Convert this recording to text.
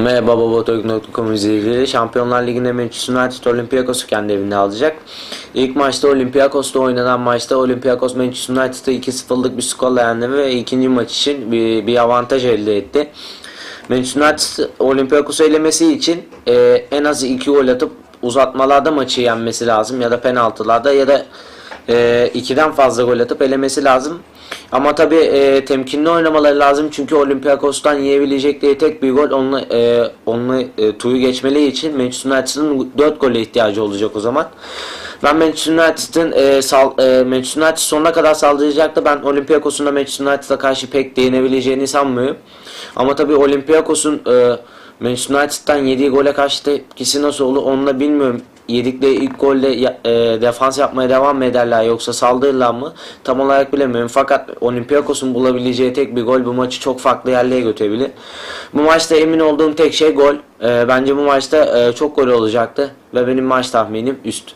Merhaba Babatok.com izleyicileri. Şampiyonlar Ligi'nde Manchester United Olympiakos'u kendi evinde alacak. İlk maçta Olympiakos'ta oynanan maçta Olympiakos Manchester United'ı 2-0'lık bir skorla yendi ve ikinci maç için bir, bir avantaj elde etti. Manchester United Olympiakos'u elemesi için e, en az 2 gol atıp uzatmalarda maçı yenmesi lazım ya da penaltılarda ya da e, ikiden fazla gol atıp elemesi lazım. Ama tabi e, temkinli oynamaları lazım çünkü Olympiakos'tan yiyebilecekleri tek bir gol onunla, e, onunla e, tuyu geçmeleri için Manchester United'ın 4 gole ihtiyacı olacak o zaman. Ben Manchester United'ın e, sal, e, Manchester United sonuna kadar saldıracaktı. Ben Olympiakos'un da Manchester United'a karşı pek değinebileceğini sanmıyorum. Ama tabi Olympiakos'un e, Manchester United'dan yediği gole karşı tepkisi nasıl olur onu da bilmiyorum. Yedikleri ilk golde ya- e, defans yapmaya devam mı ederler yoksa saldırırlar mı? Tam olarak bilemiyorum. Fakat Olympiakos'un bulabileceği tek bir gol bu maçı çok farklı yerlere götürebilir. Bu maçta emin olduğum tek şey gol. E, bence bu maçta e, çok gol olacaktı ve benim maç tahminim üst.